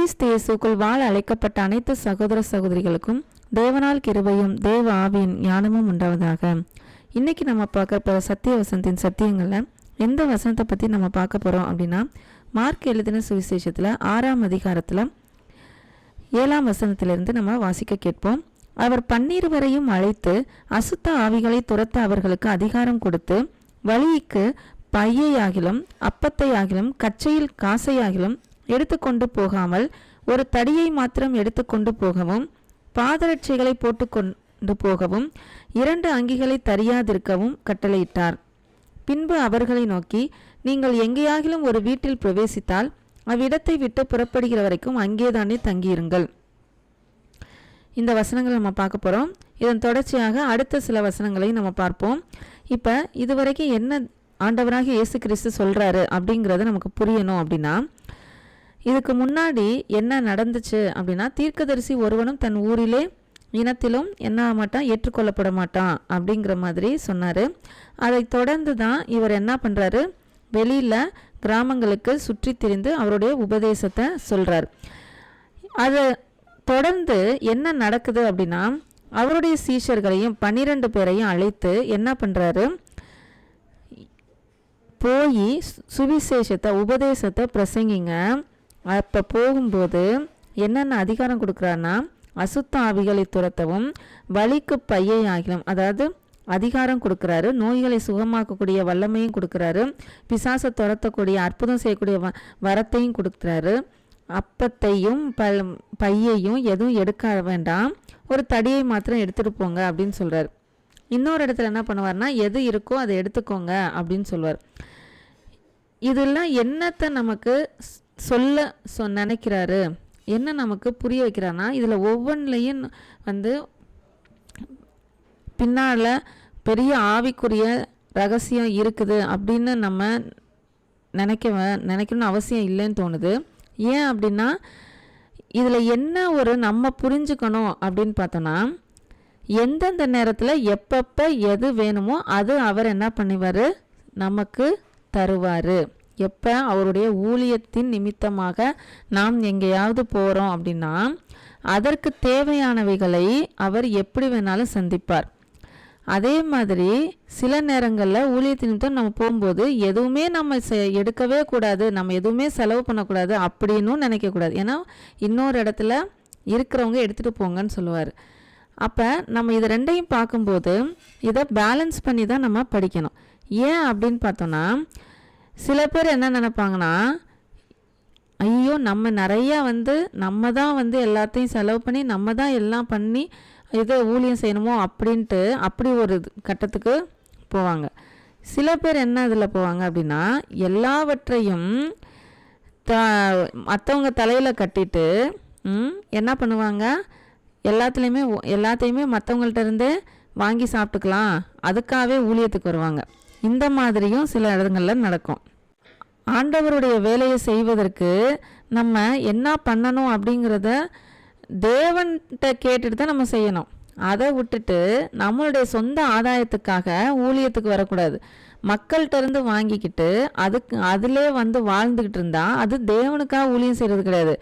கிறிஸ்து இயேசுக்குள் வாழ அழைக்கப்பட்ட அனைத்து சகோதர சகோதரிகளுக்கும் தேவனால் கிருபையும் தேவ ஆவியின் ஞானமும் உண்டாவதாக. இன்னைக்கு நம்ம பார்க்க போகிற சத்திய வசனத்தின் சத்தியங்களில் எந்த வசனத்தை பற்றி நம்ம பார்க்க போகிறோம் அப்படின்னா மார்க் எழுதின சுவிசேஷத்தில் ஆறாம் அதிகாரத்தில் ஏழாம் வசனத்திலிருந்து நம்ம வாசிக்க கேட்போம். அவர் பன்னீர் வரையும் அழைத்து அசுத்த ஆவிகளை துரத்த அவர்களுக்கு அதிகாரம் கொடுத்து வழிக்கு பையையாகிலும் அப்பத்தையாகிலும் கச்சையில் காசையாகிலும் எடுத்துக்கொண்டு போகாமல் ஒரு தடியை மாத்திரம் எடுத்துக்கொண்டு போகவும் பாதரட்சைகளை போட்டுக்கொண்டு போகவும் இரண்டு அங்கிகளை தறியாதிருக்கவும் கட்டளையிட்டார். பின்பு அவர்களை நோக்கி நீங்கள் எங்கேயாகிலும் ஒரு வீட்டில் பிரவேசித்தால் அவ்விடத்தை விட்டு புறப்படுகிற வரைக்கும் அங்கேதானே தங்கியிருங்கள். இந்த வசனங்களை நம்ம பார்க்க போகிறோம் இதன் தொடர்ச்சியாக அடுத்த சில வசனங்களை நம்ம பார்ப்போம். இப்போ இதுவரைக்கும் என்ன ஆண்டவராக இயேசு கிறிஸ்து சொல்கிறாரு அப்படிங்கிறத நமக்கு புரியணும் அப்படின்னா இதுக்கு முன்னாடி என்ன நடந்துச்சு அப்படின்னா தீர்க்கதரிசி ஒருவனும் தன் ஊரிலே இனத்திலும் என்ன ஆக மாட்டான் ஏற்றுக்கொள்ளப்பட மாட்டான் அப்படிங்கிற மாதிரி சொன்னார். அதை தொடர்ந்து தான் இவர் என்ன பண்ணுறாரு வெளியில் கிராமங்களுக்கு சுற்றி திரிந்து அவருடைய உபதேசத்தை சொல்கிறார் அதை தொடர்ந்து என்ன நடக்குது அப்படின்னா அவருடைய சீஷர்களையும் பன்னிரெண்டு பேரையும் அழைத்து என்ன பண்ணுறாரு போய் சுவிசேஷத்தை உபதேசத்தை பிரசங்கிங்க. அப்போ போகும்போது என்னென்ன அதிகாரம் கொடுக்குறாருன்னா அசுத்த ஆவிகளை துரத்தவும் வலிக்கு பையை ஆகிலும் அதாவது அதிகாரம் கொடுக்குறாரு நோய்களை சுகமாக்கக்கூடிய வல்லமையும் கொடுக்குறாரு பிசாசை துரத்தக்கூடிய அற்புதம் செய்யக்கூடிய வ வரத்தையும் கொடுக்குறாரு. அப்பத்தையும் ப பையையும் எதுவும் எடுக்க வேண்டாம் ஒரு தடியை மாத்திரம் எடுத்துகிட்டு போங்க அப்படின்னு சொல்கிறார் இன்னொரு இடத்துல என்ன பண்ணுவார்னா எது இருக்கோ அதை எடுத்துக்கோங்க அப்படின்னு சொல்லுவார் இதெல்லாம் என்னத்தை நமக்கு சொல்ல சொ நினைக்கிறாரு. என்ன நமக்கு புரிய வைக்கிறான்னா இதில் ஒவ்வொன்றிலையும் வந்து பின்னால் பெரிய ஆவிக்குரிய ரகசியம் இருக்குது அப்படின்னு நம்ம நினைக்க நினைக்கணும்னு அவசியம் இல்லைன்னு தோணுது. ஏன் அப்படின்னா இதில் என்ன ஒரு நம்ம புரிஞ்சுக்கணும் அப்படின்னு பார்த்தோன்னா எந்தெந்த நேரத்தில் எப்பப்போ எது வேணுமோ அது அவர் என்ன பண்ணுவார்? நமக்கு தருவார். எப்போ அவருடைய ஊழியத்தின் நிமித்தமாக நாம் எங்கேயாவது போகிறோம் அப்படின்னா அதற்கு தேவையானவைகளை அவர் எப்படி வேணாலும் சந்திப்பார். அதே மாதிரி சில நேரங்களில் ஊழியத்தின் நிமித்தம் நம்ம போகும்போது எதுவுமே நம்ம செ எடுக்கவே கூடாது நம்ம எதுவுமே செலவு பண்ணக்கூடாது அப்படின்னும் நினைக்கக்கூடாது ஏன்னா இன்னொரு இடத்துல இருக்கிறவங்க எடுத்துகிட்டு போங்கன்னு சொல்லுவார். அப்போ நம்ம இது ரெண்டையும் பார்க்கும்போது இதை பேலன்ஸ் பண்ணி தான் நம்ம படிக்கணும். ஏன் அப்படின்னு பார்த்தோன்னா சில பேர் என்ன நினப்பாங்கன்னா ஐயோ நம்ம நிறையா வந்து நம்ம தான் வந்து எல்லாத்தையும் செலவு பண்ணி நம்ம தான் எல்லாம் பண்ணி இதை ஊழியம் செய்யணுமோ? அப்படின்ட்டு அப்படி ஒரு கட்டத்துக்கு போவாங்க. சில பேர் என்ன இதில் போவாங்க அப்படின்னா எல்லாவற்றையும் த மற்றவங்க தலையில் கட்டிட்டு என்ன பண்ணுவாங்க? எல்லாத்துலேயுமே எல்லாத்தையுமே மற்றவங்கள்ட்ட இருந்தே வாங்கி சாப்பிட்டுக்கலாம். அதுக்காகவே ஊழியத்துக்கு வருவாங்க. இந்த மாதிரியும் சில இடங்களில் நடக்கும். ஆண்டவருடைய வேலையை செய்வதற்கு நம்ம என்ன பண்ணணும் அப்படிங்கிறத தேவன்கிட்ட கேட்டுட்டு தான் நம்ம செய்யணும். அதை விட்டுட்டு நம்மளுடைய சொந்த ஆதாயத்துக்காக ஊழியத்துக்கு வரக்கூடாது. மக்கள்கிட்ட இருந்து வாங்கிக்கிட்டு அதுக்கு அதிலே வந்து வாழ்ந்துக்கிட்டு இருந்தால் அது தேவனுக்காக ஊழியம் செய்கிறது கிடையாது.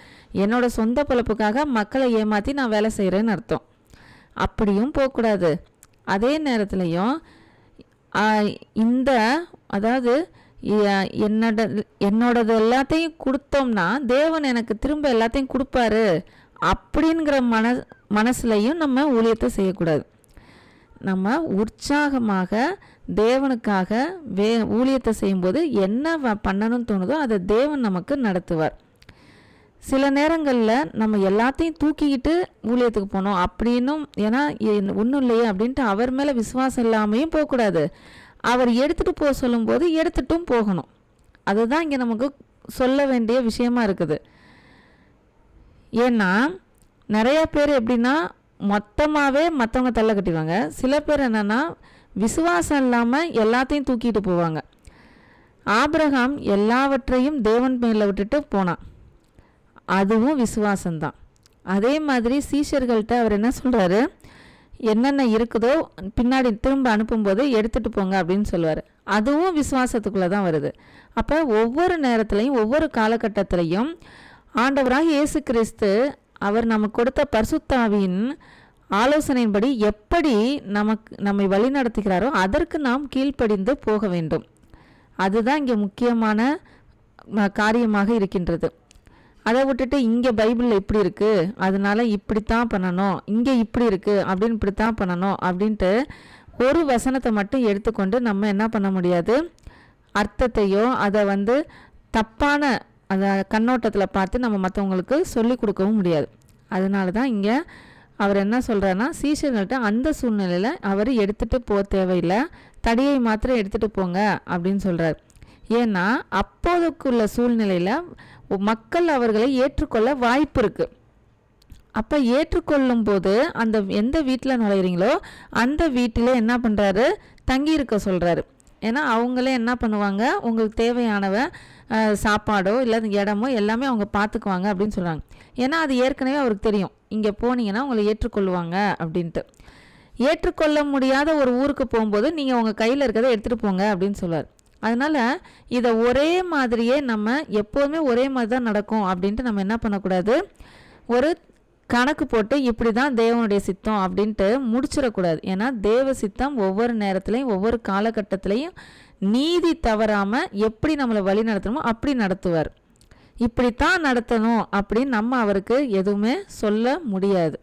என்னோடய சொந்த பொழப்புக்காக மக்களை ஏமாற்றி நான் வேலை செய்கிறேன்னு அர்த்தம். அப்படியும் போகக்கூடாது. அதே நேரத்துலையும் இந்த அதாவது என்னோட என்னோடது எல்லாத்தையும் கொடுத்தோம்னா தேவன் எனக்கு திரும்ப எல்லாத்தையும் கொடுப்பாரு அப்படிங்கிற மன மனசுலையும் நம்ம ஊழியத்தை செய்யக்கூடாது. நம்ம உற்சாகமாக தேவனுக்காக வே ஊழியத்தை செய்யும்போது என்ன பண்ணணும்னு தோணுதோ அதை தேவன் நமக்கு நடத்துவார். சில நேரங்களில் நம்ம எல்லாத்தையும் தூக்கிக்கிட்டு ஊழியத்துக்கு போனோம் அப்படின்னும் ஏன்னா ஒன்றும் இல்லையே அப்படின்ட்டு அவர் மேலே விசுவாசம் இல்லாமையும் போகக்கூடாது. அவர் எடுத்துகிட்டு போக சொல்லும்போது எடுத்துட்டும் போகணும். அதுதான் இங்கே நமக்கு சொல்ல வேண்டிய விஷயமா இருக்குது. ஏன்னா நிறையா பேர் எப்படின்னா மொத்தமாகவே மற்றவங்க தள்ள கட்டிடுவாங்க. சில பேர் என்னென்னா விசுவாசம் இல்லாமல் எல்லாத்தையும் தூக்கிட்டு போவாங்க. ஆபிரகாம் எல்லாவற்றையும் தேவன் மேலே விட்டுட்டு போனான். அதுவும் விசுவாசம்தான். அதே மாதிரி சீஷர்கள்ட்ட அவர் என்ன சொல்கிறாரு என்னென்ன இருக்குதோ பின்னாடி திரும்ப அனுப்பும்போது எடுத்துகிட்டு போங்க அப்படின்னு சொல்லுவார். அதுவும் விசுவாசத்துக்குள்ளே தான் வருது. அப்போ ஒவ்வொரு நேரத்துலையும் ஒவ்வொரு காலகட்டத்திலையும் ஆண்டவராக இயேசு கிறிஸ்து அவர் நமக்கு கொடுத்த பரிசுத்தாவின் ஆலோசனையின்படி எப்படி நமக்கு நம்மை வழி நடத்துகிறாரோ அதற்கு நாம் கீழ்ப்படிந்து போக வேண்டும். அதுதான் இங்கே முக்கியமான காரியமாக இருக்கின்றது. அதை விட்டுட்டு இங்கே பைபிளில் இப்படி இருக்குது அதனால இப்படித்தான் பண்ணணும் இங்கே இப்படி இருக்குது அப்படின்னு இப்படித்தான் பண்ணணும் அப்படின்ட்டு ஒரு வசனத்தை மட்டும் எடுத்துக்கொண்டு நம்ம என்ன பண்ண முடியாது? அர்த்தத்தையோ அதை வந்து தப்பான அதை கண்ணோட்டத்தில் பார்த்து நம்ம மற்றவங்களுக்கு சொல்லி கொடுக்கவும் முடியாது. அதனால தான் இங்கே அவர் என்ன சொல்கிறாருன்னா சீசர்கள்ட்ட அந்த சூழ்நிலையில் அவர் எடுத்துகிட்டு போக தேவையில்லை தடியை மாத்திரம் எடுத்துகிட்டு போங்க அப்படின்னு சொல்கிறார் ஏன்னா அப்போதுக்குள்ள சூழ்நிலையில் மக்கள் அவர்களை ஏற்றுக்கொள்ள வாய்ப்பு இருக்குது அப்போ ஏற்றுக்கொள்ளும் போது அந்த எந்த வீட்டில் நுழையிறீங்களோ அந்த வீட்டிலே என்ன பண்ணுறாரு தங்கி இருக்க சொல்கிறாரு ஏன்னா அவங்களே என்ன பண்ணுவாங்க? உங்களுக்கு தேவையானவை சாப்பாடோ இல்லை இடமோ எல்லாமே அவங்க பார்த்துக்குவாங்க அப்படின்னு சொல்கிறாங்க ஏன்னா அது ஏற்கனவே அவருக்கு தெரியும். இங்கே போனீங்கன்னா உங்களை ஏற்றுக்கொள்வாங்க அப்படின்ட்டு. ஏற்றுக்கொள்ள முடியாத ஒரு ஊருக்கு போகும்போது நீங்கள் உங்கள் கையில் இருக்கிறத எடுத்துகிட்டு போங்க அப்படின்னு சொல்லுவார் அதனால் இதை ஒரே மாதிரியே நம்ம எப்போதுமே ஒரே மாதிரி தான் நடக்கும் அப்படின்ட்டு நம்ம என்ன பண்ணக்கூடாது? ஒரு கணக்கு போட்டு இப்படி தான் தேவனுடைய சித்தம் அப்படின்ட்டு முடிச்சிடக்கூடாது. ஏன்னா தேவ சித்தம் ஒவ்வொரு நேரத்துலையும் ஒவ்வொரு காலகட்டத்திலையும் நீதி தவறாமல் எப்படி நம்மளை வழி நடத்தணுமோ அப்படி நடத்துவார். இப்படித்தான் நடத்தணும் அப்படின்னு நம்ம அவருக்கு எதுவுமே சொல்ல முடியாது.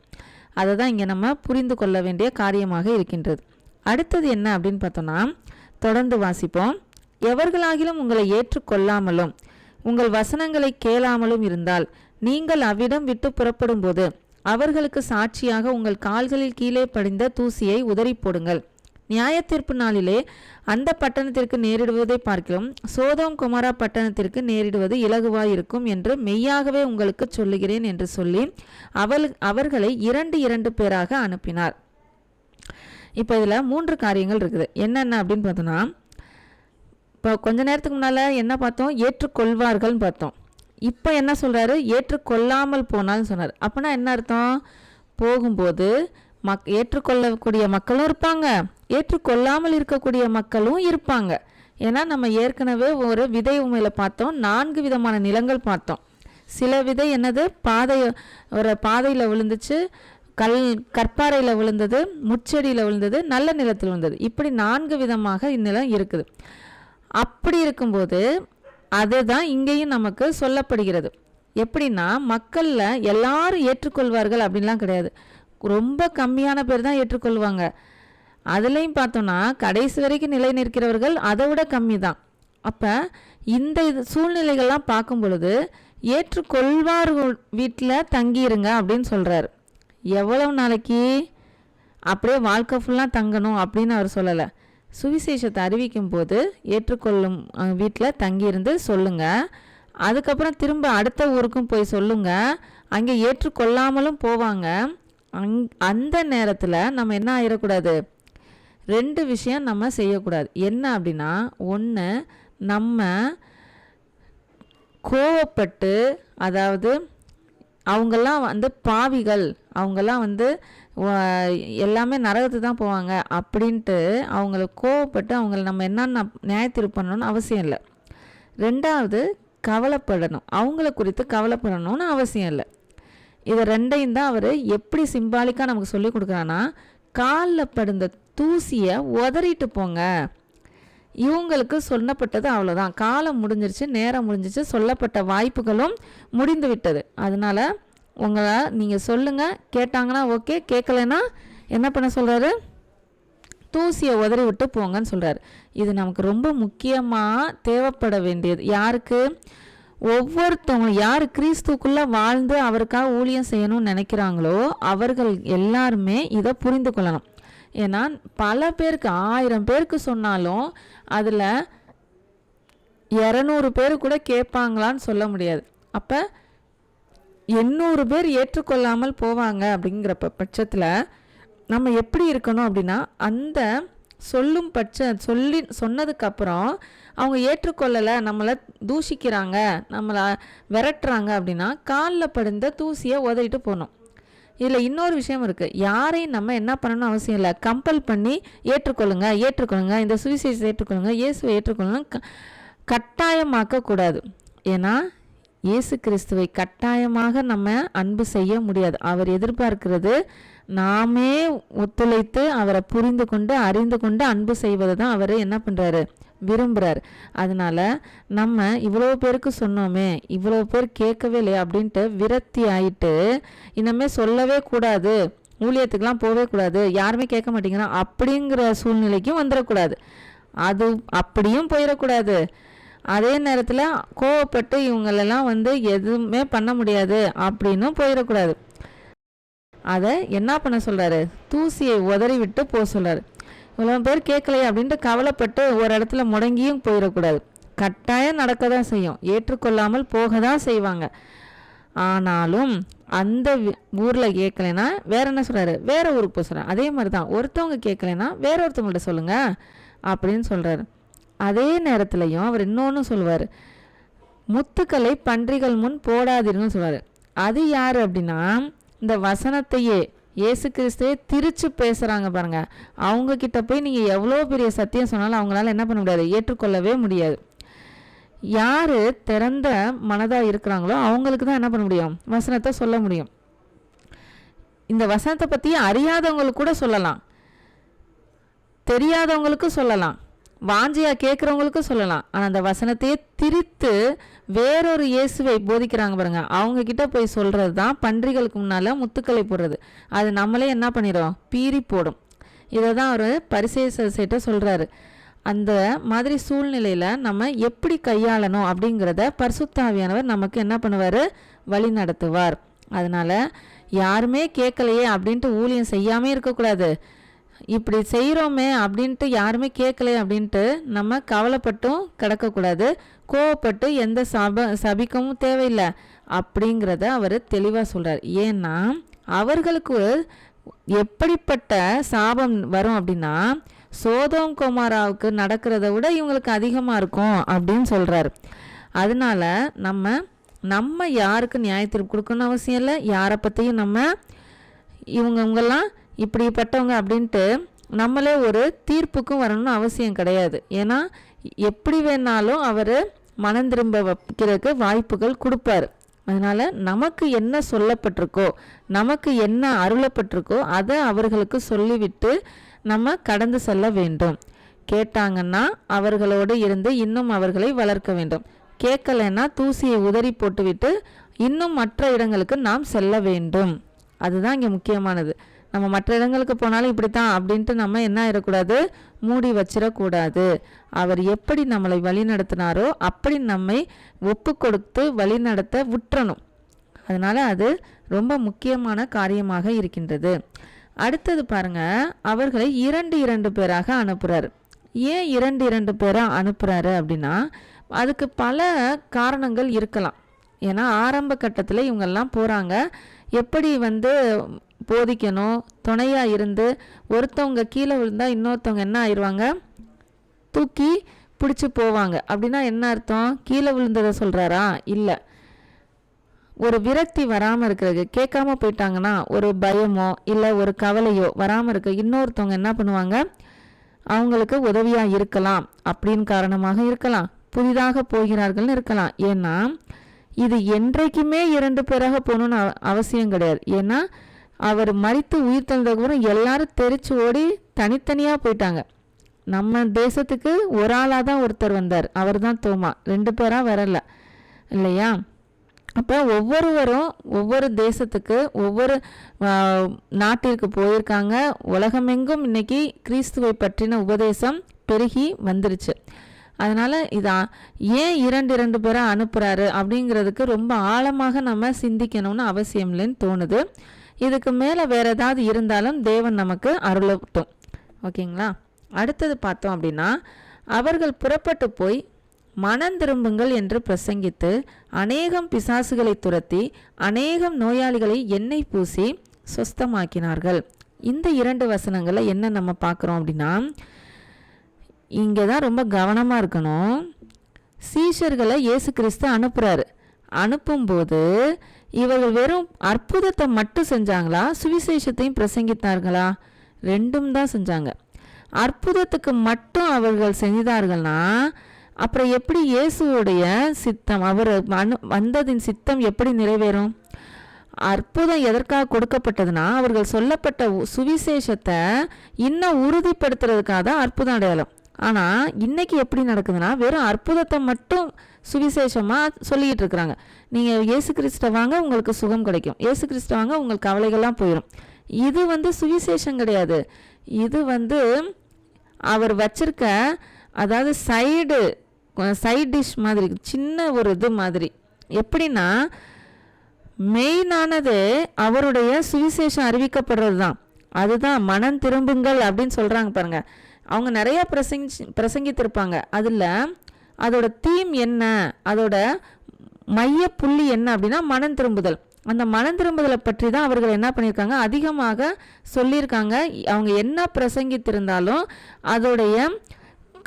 அதை தான் இங்கே நம்ம புரிந்து கொள்ள வேண்டிய காரியமாக இருக்கின்றது. அடுத்தது என்ன அப்படின்னு பார்த்தோன்னா தொடர்ந்து வாசிப்போம். எவர்களாகிலும் உங்களை ஏற்றுக்கொள்ளாமலும் உங்கள் வசனங்களை கேளாமலும் இருந்தால் நீங்கள் அவ்விடம் விட்டு புறப்படும்போது அவர்களுக்கு சாட்சியாக உங்கள் கால்களில் கீழே படிந்த தூசியை உதறி போடுங்கள். நியாயத்தீர்ப்பு நாளிலே அந்த பட்டணத்திற்கு நேரிடுவதை பார்க்கிறோம். சோதோம் குமாரா பட்டணத்திற்கு நேரிடுவது இலகுவாயிருக்கும் என்று மெய்யாகவே உங்களுக்கு சொல்லுகிறேன் என்று சொல்லி அவள் அவர்களை இரண்டு இரண்டு பேராக அனுப்பினார். இப்போ இதில் மூன்று காரியங்கள் இருக்குது. என்னென்ன அப்படின்னு பார்த்தோன்னா இப்போ கொஞ்ச நேரத்துக்கு முன்னால் என்ன பார்த்தோம்? ஏற்றுக்கொள்வார்கள்னு பார்த்தோம். இப்போ என்ன சொல்கிறாரு ஏற்றுக்கொள்ளாமல் போனால்னு சொன்னார். அப்போனா என்ன அர்த்தம்? போகும்போது மக் ஏற்றுக்கொள்ளக்கூடிய மக்களும் இருப்பாங்க. ஏற்றுக்கொள்ளாமல் இருக்கக்கூடிய மக்களும் இருப்பாங்க. ஏன்னா நம்ம ஏற்கனவே ஒரு விதை உண்மையில் பார்த்தோம். நான்கு விதமான நிலங்கள் பார்த்தோம். சில விதை என்னது? பாதை ஒரு பாதையில் விழுந்துச்சு. கல் கற்பாறையில் விழுந்தது. முச்செடியில் விழுந்தது. நல்ல நிலத்தில் விழுந்தது. இப்படி நான்கு விதமாக இந்நிலம் இருக்குது. அப்படி இருக்கும்போது அதுதான் இங்கேயும் நமக்கு சொல்லப்படுகிறது. எப்படின்னா மக்களில் எல்லாரும் ஏற்றுக்கொள்வார்கள் அப்படின்லாம் கிடையாது. ரொம்ப கம்மியான பேர் தான் ஏற்றுக்கொள்வாங்க. அதுலேயும் பார்த்தோன்னா கடைசி வரைக்கும் நிலை நிற்கிறவர்கள் அதை விட கம்மி தான். அப்போ இந்த இது சூழ்நிலைகள்லாம் பார்க்கும் பொழுது ஏற்றுக்கொள்வார்கள் வீட்டில் தங்கியிருங்க அப்படின்னு சொல்கிறாரு எவ்வளவு நாளைக்கு? அப்படியே வாழ்க்கை ஃபுல்லாக தங்கணும் அப்படின்னு அவர் சொல்லலை. சுவிசேஷத்தை அறிவிக்கும் போது ஏற்றுக்கொள்ளும் வீட்டில் தங்கியிருந்து சொல்லுங்கள் அதுக்கப்புறம் திரும்ப அடுத்த ஊருக்கும் போய் சொல்லுங்க. அங்கே ஏற்றுக்கொள்ளாமலும் போவாங்க. அங் அந்த நேரத்தில் நம்ம என்ன ஆயிடக்கூடாது ரெண்டு விஷயம் நம்ம செய்யக்கூடாது. என்ன அப்படின்னா ஒன்று நம்ம கோவப்பட்டு அதாவது அவங்கெல்லாம் வந்து பாவிகள் அவங்கெல்லாம் வந்து எல்லாமே நரகத்துக்கு தான் போவாங்க அப்படின்ட்டு அவங்கள கோவப்பட்டு அவங்கள நம்ம என்னென்ன நியாயத்திரு பண்ணணும்னு அவசியம் இல்லை. ரெண்டாவது கவலைப்படணும். அவங்கள குறித்து கவலைப்படணும்னு அவசியம் இல்லை. இதை ரெண்டையும் தான் அவர் எப்படி சிம்பாலிக்காக நமக்கு சொல்லி கொடுக்குறான்னா காலில் படுந்த தூசியை உதறிட்டு போங்க. இவங்களுக்கு சொல்லப்பட்டது அவ்வளோதான் காலம் முடிஞ்சிருச்சு நேரம் முடிஞ்சிருச்சு சொல்லப்பட்ட வாய்ப்புகளும் முடிந்து விட்டது. அதனால் உங்களை நீங்கள் சொல்லுங்கள் கேட்டாங்கன்னா ஓகே கேட்கலைன்னா என்ன பண்ண சொல்கிறாரு தூசியை உதறி விட்டு போங்கன்னு சொல்கிறார் இது நமக்கு ரொம்ப முக்கியமாக தேவைப்பட வேண்டியது. யாருக்கு? ஒவ்வொருத்தவங்க யார் கிறிஸ்துக்குள்ளே வாழ்ந்து அவருக்காக ஊழியம் செய்யணும்னு நினைக்கிறாங்களோ அவர்கள் எல்லாருமே இதை புரிந்து கொள்ளணும். ஏன்னா பல பேருக்கு ஆயிரம் பேருக்கு சொன்னாலும் அதில் இரநூறு பேர் கூட கேட்பாங்களான்னு சொல்ல முடியாது. அப்போ எண்ணூறு பேர் ஏற்றுக்கொள்ளாமல் போவாங்க அப்படிங்கிற பட்சத்தில் நம்ம எப்படி இருக்கணும் அப்படின்னா அந்த சொல்லும் பட்ச சொல்லி சொன்னதுக்கப்புறம் அவங்க ஏற்றுக்கொள்ளலை நம்மளை தூஷிக்கிறாங்க நம்மளை விரட்டுறாங்க அப்படின்னா காலில் படுந்த தூசியை உதறிட்டு போகணும். இதில் இன்னொரு விஷயம் இருக்குது யாரையும் நம்ம என்ன பண்ணணும் அவசியம் இல்லை. கம்பல் பண்ணி ஏற்றுக்கொள்ளுங்க ஏற்றுக்கொள்ளுங்க இந்த சுவிசேஷத்தை ஏற்றுக்கொள்ளுங்க இயேசுவை ஏற்றுக்கொள்ளுங்க க கட்டாயமாக்கக்கூடாது ஏன்னா இயேசு கிறிஸ்துவை கட்டாயமாக நம்ம அன்பு செய்ய முடியாது. அவர் எதிர்பார்க்கிறது நாமே ஒத்துழைத்து அவரை புரிந்து கொண்டு அறிந்து கொண்டு அன்பு செய்வது தான் அவர் என்ன பண்ணுறாரு விரும்புகிறார் அதனால நம்ம இவ்வளோ பேருக்கு சொன்னோமே இவ்வளோ பேர் கேட்கவே இல்லையா அப்படின்ட்டு விரக்தி ஆயிட்டு இனிமேல் சொல்லவே கூடாது ஊழியத்துக்கெலாம் போகவே கூடாது யாருமே கேட்க மாட்டேங்கிறான் அப்படிங்கிற சூழ்நிலைக்கும் வந்துடக்கூடாது அது அப்படியும் போயிடக்கூடாது அதே நேரத்தில் கோவப்பட்டு இவங்களெல்லாம் வந்து எதுவுமே பண்ண முடியாது அப்படின்னும் போயிடக்கூடாது. அதை என்ன பண்ண சொல்கிறாரு தூசியை உதறி விட்டு போக சொல்கிறாரு இவ்வளோ பேர் கேட்கலையே அப்படின்ட்டு கவலைப்பட்டு ஒரு இடத்துல முடங்கியும் போயிடக்கூடாது. கட்டாயம் நடக்க தான் செய்யும். ஏற்றுக்கொள்ளாமல் போக தான் செய்வாங்க. ஆனாலும் அந்த ஊரில் கேட்கலைன்னா வேற என்ன சொல்கிறாரு வேற ஊருக்கு போக சொல்கிறார் அதே மாதிரி தான் ஒருத்தவங்க கேட்கலைன்னா வேற ஒருத்தவங்கள்ட்ட சொல்லுங்கள் அப்படின்னு சொல்கிறாரு அதே நேரத்துலையும் அவர் இன்னொன்று சொல்லுவார் முத்துக்களை பன்றிகள் முன் போடாதீர்னு சொல்லுவார் அது யார் அப்படின்னா இந்த வசனத்தையே இயேசு கிறிஸ்துவே திரிச்சு பேசுகிறாங்க பாருங்க. அவங்கக்கிட்ட போய் நீங்கள் எவ்வளோ பெரிய சத்தியம் சொன்னாலும் அவங்களால என்ன பண்ண முடியாது ஏற்றுக்கொள்ளவே முடியாது. யார் திறந்த மனதாக இருக்கிறாங்களோ அவங்களுக்கு தான் என்ன பண்ண முடியும்? வசனத்தை சொல்ல முடியும். இந்த வசனத்தை பற்றி அறியாதவங்களுக்கு கூட சொல்லலாம். தெரியாதவங்களுக்கு சொல்லலாம். வாஞ்சியாக கேட்குறவங்களுக்கும் சொல்லலாம். ஆனால் அந்த வசனத்தையே திரித்து வேறொரு இயேசுவை போதிக்கிறாங்க பாருங்க. அவங்க கிட்ட போய் சொல்கிறது தான் பன்றிகளுக்கு முன்னால் முத்துக்களை போடுறது. அது நம்மளே என்ன பண்ணிடும் பீறி போடும். இதை தான் அவர் பரிசேசிட்ட சொல்கிறாரு அந்த மாதிரி சூழ்நிலையில் நம்ம எப்படி கையாளணும் அப்படிங்கிறத பரிசுத்தாவியானவர் நமக்கு என்ன பண்ணுவார்? வழி நடத்துவார். அதனால் யாருமே கேட்கலையே அப்படின்ட்டு ஊழியம் செய்யாமல் இருக்கக்கூடாது. இப்படி செய்கிறோமே அப்படின்ட்டு யாருமே கேட்கல அப்படின்ட்டு நம்ம கவலைப்பட்டும் கிடக்கக்கூடாது. கோவப்பட்டு எந்த சப சபிக்கவும் தேவையில்லை அப்படிங்கிறத அவர் தெளிவாக சொல்கிறார் ஏன்னா அவர்களுக்கு எப்படிப்பட்ட சாபம் வரும் அப்படின்னா சோதம் குமாராவுக்கு நடக்கிறத விட இவங்களுக்கு அதிகமாக இருக்கும் அப்படின்னு சொல்கிறாரு அதனால நம்ம நம்ம யாருக்கு நியாயத்திற்கு கொடுக்கணும்னு அவசியம் இல்லை. யாரை பற்றியும் நம்ம இவங்க இவங்கெல்லாம் இப்படிப்பட்டவங்க அப்படின்ட்டு நம்மளே ஒரு தீர்ப்புக்கும் வரணும்னு அவசியம் கிடையாது. ஏன்னா எப்படி வேணாலும் அவர் மனம் திரும்ப வைக்கிறதுக்கு வாய்ப்புகள் கொடுப்பாரு. அதனால் நமக்கு என்ன சொல்லப்பட்டிருக்கோ நமக்கு என்ன அருளப்பட்டிருக்கோ அதை அவர்களுக்கு சொல்லிவிட்டு நம்ம கடந்து செல்ல வேண்டும். கேட்டாங்கன்னா அவர்களோடு இருந்து இன்னும் அவர்களை வளர்க்க வேண்டும். கேட்கலைன்னா தூசியை உதறி போட்டுவிட்டு இன்னும் மற்ற இடங்களுக்கு நாம் செல்ல வேண்டும். அதுதான் இங்கே முக்கியமானது. நம்ம மற்ற இடங்களுக்கு போனாலும் இப்படி தான் அப்படின்ட்டு நம்ம என்ன ஆயிடக்கூடாது? மூடி வச்சிடக்கூடாது. அவர் எப்படி நம்மளை வழி நடத்தினாரோ அப்படி நம்மை ஒப்பு கொடுத்து வழி நடத்த விட்டுறணும். அதனால் அது ரொம்ப முக்கியமான காரியமாக இருக்கின்றது. அடுத்தது பாருங்க அவர்களை இரண்டு இரண்டு பேராக அனுப்புகிறாரு ஏன் இரண்டு இரண்டு பேராக அனுப்புகிறாரு அப்படின்னா அதுக்கு பல காரணங்கள் இருக்கலாம். ஏன்னா ஆரம்ப கட்டத்தில் இவங்கெல்லாம் போகிறாங்க எப்படி வந்து போதிக்கணும். துணையாக இருந்து ஒருத்தவங்க கீழே விழுந்தால் இன்னொருத்தவங்க என்ன ஆயிடுவாங்க தூக்கி பிடிச்சி போவாங்க. அப்படின்னா என்ன அர்த்தம்? கீழே விழுந்ததை சொல்கிறாரா இல்லை. ஒரு விரக்தி வராமல் இருக்கிறது. கேட்காம போயிட்டாங்கன்னா ஒரு பயமோ இல்லை ஒரு கவலையோ வராமல் இருக்க இன்னொருத்தவங்க என்ன பண்ணுவாங்க? அவங்களுக்கு உதவியாக இருக்கலாம். அப்படின்னு காரணமாக இருக்கலாம். புதிதாக போகிறார்கள்னு இருக்கலாம். ஏன்னா இது என்றைக்குமே இரண்டு பேராக போகணுன்னு அவசியம் கிடையாது. ஏன்னா அவர் மறித்து உயிர் தந்ததுக்கப்புறம் எல்லாரும் தெரிச்சு ஓடி தனித்தனியாக போயிட்டாங்க. நம்ம தேசத்துக்கு ஒரு ஆளாக தான் ஒருத்தர் வந்தார். அவர் தான் தோமா. ரெண்டு பேராக வரல. இல்லையா? அப்போ ஒவ்வொருவரும் ஒவ்வொரு தேசத்துக்கு ஒவ்வொரு நாட்டிற்கு போயிருக்காங்க. உலகமெங்கும் இன்றைக்கி கிறிஸ்துவை பற்றின உபதேசம் பெருகி வந்துருச்சு. அதனால் இதா ஏன் இரண்டு இரண்டு பேரை அனுப்புகிறாரு அப்படிங்கிறதுக்கு ரொம்ப ஆழமாக நம்ம சிந்திக்கணும்னு அவசியம் இல்லைன்னு தோணுது. இதுக்கு மேலே வேறு ஏதாவது இருந்தாலும் தேவன் நமக்கு அருளட்டும். ஓகேங்களா? அடுத்தது பார்த்தோம் அப்படின்னா அவர்கள் புறப்பட்டு போய் மனம் திரும்புங்கள் என்று பிரசங்கித்து அநேகம் பிசாசுகளை துரத்தி அநேகம் நோயாளிகளை எண்ணெய் பூசி சொஸ்தமாக்கினார்கள். இந்த இரண்டு வசனங்களை என்ன நம்ம பார்க்குறோம் அப்படின்னா இங்கே தான் ரொம்ப கவனமாக இருக்கணும். சீஷர்களை இயேசு கிறிஸ்து அனுப்புகிறாரு அனுப்பும்போது இவர்கள் வெறும் அற்புதத்தை மட்டும் செஞ்சாங்களா? சுவிசேஷத்தையும் பிரசங்கித்தார்களா? ரெண்டும் தான் செஞ்சாங்க. அற்புதத்துக்கு மட்டும் அவர்கள் செஞ்சார்கள்னா அப்புறம் எப்படி இயேசுவோடைய சித்தம் அவர் அனு வந்ததின் சித்தம் எப்படி நிறைவேறும்? அற்புதம் எதற்காக கொடுக்கப்பட்டதுன்னா அவர்கள் சொல்லப்பட்ட உ- சுவிசேஷத்தை இன்னும் உறுதிப்படுத்துறதுக்காக தான் அற்புதம் அடையாளம். ஆனால் இன்றைக்கி எப்படி நடக்குதுன்னா வெறும் அற்புதத்தை மட்டும் சுவிசேஷமாக சொல்லிக்கிட்டு இருக்கிறாங்க. நீங்கள் இயேசு கிறிஸ்ட வாங்க உங்களுக்கு சுகம் கிடைக்கும். இயேசு கிறிஸ்ட வாங்க உங்களுக்கு கவலைகள்லாம் போயிடும் இது வந்து சுவிசேஷம் கிடையாது. இது வந்து அவர் வச்சிருக்க அதாவது சைடு சைட் டிஷ் மாதிரி சின்ன ஒரு இது மாதிரி. எப்படின்னா மெயினானது அவருடைய சுவிசேஷம் அறிவிக்கப்படுறது தான் அதுதான் மனம் திரும்புங்கள் அப்படின்னு சொல்கிறாங்க பாருங்கள் அவங்க நிறையா பிரசங்கி பிரசங்கித்திருப்பாங்க. அதில் அதோட தீம் என்ன? அதோட மைய புள்ளி என்ன அப்படின்னா மனம் திரும்புதல். அந்த மனம் திரும்புதலை பற்றி தான் அவர்கள் என்ன பண்ணியிருக்காங்க? அதிகமாக சொல்லியிருக்காங்க. அவங்க என்ன பிரசங்கித்திருந்தாலும் அதோடைய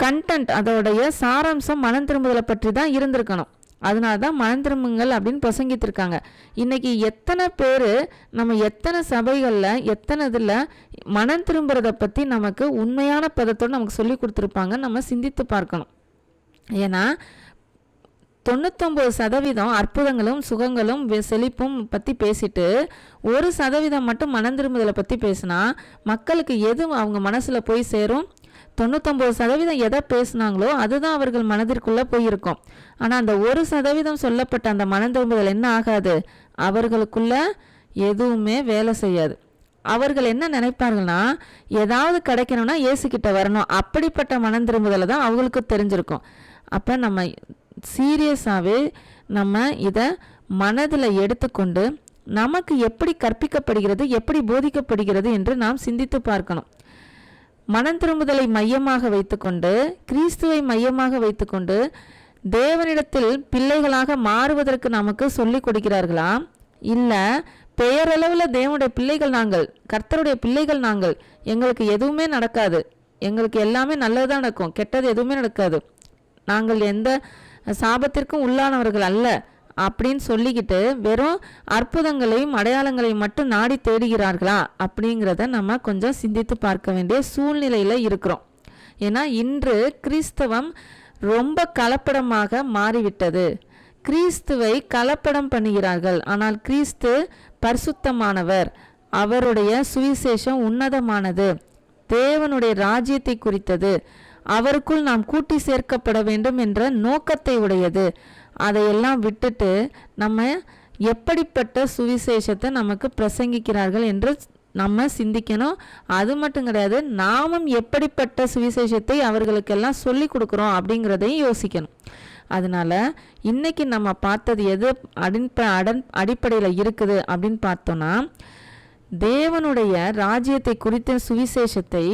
கண்டென்ட் அதோடைய சாராம்சம் மனம் திரும்புதலை பற்றி தான் இருந்திருக்கணும். அதனால தான் மனம் திரும்புங்கள் அப்படின்னு பிரசங்கித்திருக்காங்க. இன்றைக்கி எத்தனை பேர் நம்ம எத்தனை சபைகளில் எத்தனை இதில் மனம் திரும்புறதை பற்றி நமக்கு உண்மையான பதத்தோடு நமக்கு சொல்லி கொடுத்துருப்பாங்க நம்ம சிந்தித்து பார்க்கணும். ஏன்னா தொண்ணூத்தொம்பது சதவீதம் அற்புதங்களும் சுகங்களும் வெ- செழிப்பும் பற்றி பேசிட்டு ஒரு சதவீதம் மட்டும் மனம் திரும்புதலை பற்றி பேசினா மக்களுக்கு எது அவங்க மனசில் போய் சேரும்? தொண்ணூத்தொம்பது சதவீதம் எதை பேசுனாங்களோ அதுதான் அவர்கள் மனதிற்குள்ளே போயிருக்கும். ஆனால் அந்த ஒரு சதவீதம் சொல்லப்பட்ட அந்த மனந்திரும்புதல் என்ன ஆகாது? அவர்களுக்குள்ள எதுவுமே வேலை செய்யாது. அவர்கள் என்ன நினைப்பார்கள்னா ஏதாவது கிடைக்கணும்னா ஏசுக்கிட்ட வரணும். அப்படிப்பட்ட மனம் திரும்புதலை தான் அவங்களுக்கு தெரிஞ்சிருக்கும். அப்போ நம்ம சீரியஸாகவே நம்ம இதை மனதில் எடுத்துக்கொண்டு நமக்கு எப்படி கற்பிக்கப்படுகிறது எப்படி போதிக்கப்படுகிறது என்று நாம் சிந்தித்து பார்க்கணும். மனம் திரும்புதலை மையமாக வைத்துக்கொண்டு கிறிஸ்துவை மையமாக வைத்துக்கொண்டு தேவனிடத்தில் பிள்ளைகளாக மாறுவதற்கு நமக்கு சொல்லிக் கொடுக்கிறார்களா? இல்லை பெயரளவில் தேவனுடைய பிள்ளைகள் நாங்கள் கர்த்தருடைய பிள்ளைகள் நாங்கள் எங்களுக்கு எதுவுமே நடக்காது. எங்களுக்கு எல்லாமே நல்லது தான் நடக்கும் கெட்டது எதுவுமே நடக்காது. நாங்கள் எந்த சாபத்திற்கும் உள்ளானவர்கள் அல்ல. அப்படின்னு சொல்லிக்கிட்டு வெறும் அற்புதங்களையும் அடையாளங்களையும் மட்டும் நாடி தேடுகிறார்களா அப்படிங்கிறத நம்ம கொஞ்சம் சிந்தித்து பார்க்க வேண்டிய சூழ்நிலையில் இருக்கிறோம். ஏன்னா இன்று கிறிஸ்தவம் ரொம்ப கலப்படமாக மாறிவிட்டது. கிறிஸ்துவை கலப்படம் பண்ணுகிறார்கள். ஆனால் கிறிஸ்து பரிசுத்தமானவர். அவருடைய சுவிசேஷம் உன்னதமானது. தேவனுடைய ராஜ்யத்தை குறித்தது. அவருக்குள் நாம் கூட்டி சேர்க்கப்பட வேண்டும் என்ற நோக்கத்தை உடையது. அதையெல்லாம் விட்டுட்டு நம்ம எப்படிப்பட்ட சுவிசேஷத்தை நமக்கு பிரசங்கிக்கிறார்கள் என்று நம்ம சிந்திக்கணும். அது மட்டும் கிடையாது நாமும் எப்படிப்பட்ட சுவிசேஷத்தை அவர்களுக்கெல்லாம் சொல்லி கொடுக்குறோம் அப்படிங்கிறதையும் யோசிக்கணும். அதனால இன்னைக்கு நம்ம பார்த்தது எது அடின்ப அடன் அடிப்படையில் இருக்குது அப்படின்னு பார்த்தோன்னா தேவனுடைய ராஜ்யத்தை குறித்த சுவிசேஷத்தை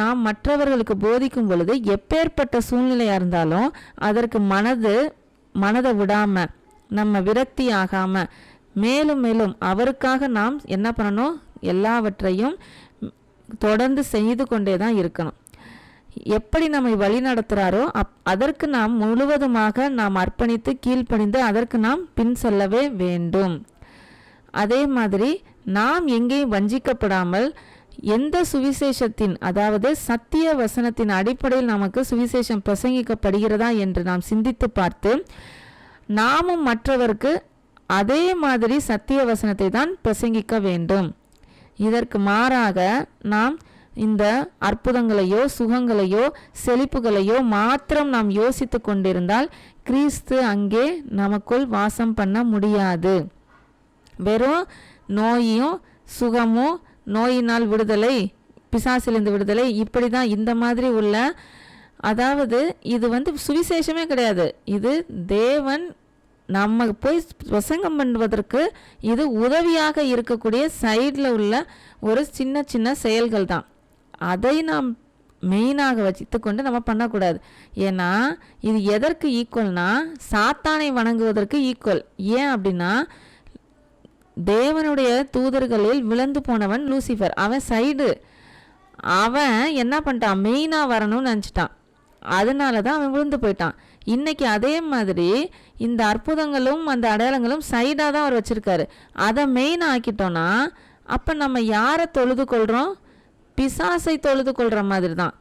நாம் மற்றவர்களுக்கு போதிக்கும் பொழுது எப்பேற்பட்ட சூழ்நிலையாக இருந்தாலும் அதற்கு மனது மனதை விடாமல் நம்ம விரக்தி ஆகாமல் மேலும் மேலும் அவருக்காக நாம் என்ன பண்ணணும்? எல்லாவற்றையும் தொடர்ந்து செய்து கொண்டே தான் இருக்கணும். எப்படி நம்மை வழி நடத்துகிறாரோ அப் அதற்கு நாம் முழுவதுமாக நாம் அர்ப்பணித்து கீழ்ப்படிந்து அதற்கு நாம் பின் செல்லவே வேண்டும். அதே மாதிரி நாம் எங்கேயும் வஞ்சிக்கப்படாமல் எந்த சுவிசேஷத்தின் அதாவது சத்திய வசனத்தின் அடிப்படையில் நமக்கு சுவிசேஷம் பிரசங்கிக்கப்படுகிறதா என்று நாம் சிந்தித்து பார்த்து நாமும் மற்றவருக்கு அதே மாதிரி சத்திய வசனத்தை தான் பிரசங்கிக்க வேண்டும். இதற்கு மாறாக நாம் இந்த அற்புதங்களையோ சுகங்களையோ செழிப்புகளையோ மாத்திரம் நாம் யோசித்து கொண்டிருந்தால் கிறிஸ்து அங்கே நமக்குள் வாசம் பண்ண முடியாது. வெறும் நோயும் சுகமும் நோயினால் விடுதலை பிசாசிலிருந்து விடுதலை இப்படி தான் இந்த மாதிரி உள்ள அதாவது இது வந்து சுவிசேஷமே கிடையாது. இது தேவன் நம்ம போய் பிரசங்கம் பண்ணுவதற்கு இது உதவியாக இருக்கக்கூடிய சைடில் உள்ள ஒரு சின்ன சின்ன செயல்கள் தான். அதை நாம் மெயினாக வச்சுத்துக்கொண்டு நம்ம பண்ணக்கூடாது. ஏன்னா இது எதற்கு ஈக்குவல்னா சாத்தானை வணங்குவதற்கு ஈக்குவல் ஏன் அப்படின்னா தேவனுடைய தூதர்களில் விழுந்து போனவன் லூசிஃபர். அவன் சைடு. அவன் என்ன பண்ணிட்டான்? மெயினாக வரணும்னு நினச்சிட்டான். அதனால தான் அவன் விழுந்து போயிட்டான். இன்றைக்கி அதே மாதிரி இந்த அற்புதங்களும் அந்த அடையாளங்களும் சைடாக தான் அவர் வச்சுருக்காரு. அதை மெயின் ஆக்கிட்டோன்னா அப்போ நம்ம யாரை தொழுது கொள்கிறோம் பிசாசை தொழுது கொள்கிற மாதிரி தான்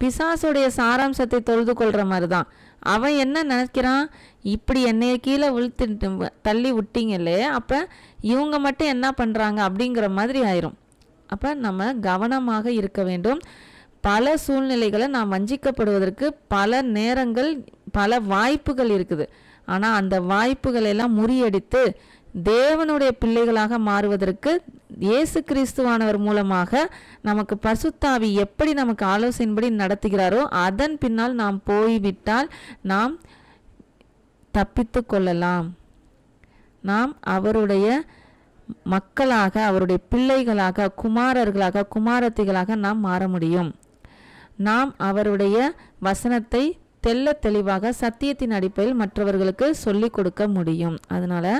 பிசாசுடைய சாராம்சத்தை தொழுது கொள்கிற மாதிரி தான் அவன் என்ன நினைக்கிறான்? இப்படி என்னைய கீழே விழுத்துட்டு தள்ளி விட்டீங்களே அப்போ இவங்க மட்டும் என்ன பண்ணுறாங்க அப்படிங்கிற மாதிரி ஆயிரும். அப்போ நம்ம கவனமாக இருக்க வேண்டும். பல சூழ்நிலைகளை நாம் வஞ்சிக்கப்படுவதற்கு பல நேரங்கள் பல வாய்ப்புகள் இருக்குது. ஆனால் அந்த வாய்ப்புகளை எல்லாம் முறியடித்து தேவனுடைய பிள்ளைகளாக மாறுவதற்கு இயேசு கிறிஸ்துவானவர் மூலமாக நமக்கு பசுத்தாவி எப்படி நமக்கு ஆலோசனைப்படி நடத்துகிறாரோ அதன் பின்னால் நாம் போய்விட்டால் நாம் தப்பித்து கொள்ளலாம். நாம் அவருடைய மக்களாக அவருடைய பிள்ளைகளாக குமாரர்களாக குமாரத்திகளாக நாம் மாற முடியும். நாம் அவருடைய வசனத்தை தெல்ல தெளிவாக சத்தியத்தின் அடிப்படையில் மற்றவர்களுக்கு சொல்லிக் கொடுக்க முடியும். அதனால்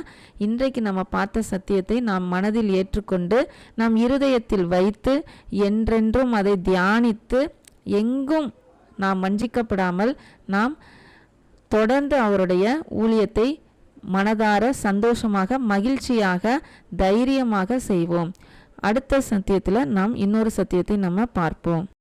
இன்றைக்கு நம்ம பார்த்த சத்தியத்தை நாம் மனதில் ஏற்றுக்கொண்டு நம் இருதயத்தில் வைத்து என்றென்றும் அதை தியானித்து எங்கும் நாம் வஞ்சிக்கப்படாமல் நாம் தொடர்ந்து அவருடைய ஊழியத்தை மனதார சந்தோஷமாக மகிழ்ச்சியாக தைரியமாக செய்வோம். அடுத்த சத்தியத்தில் நாம் இன்னொரு சத்தியத்தை நம்ம பார்ப்போம்.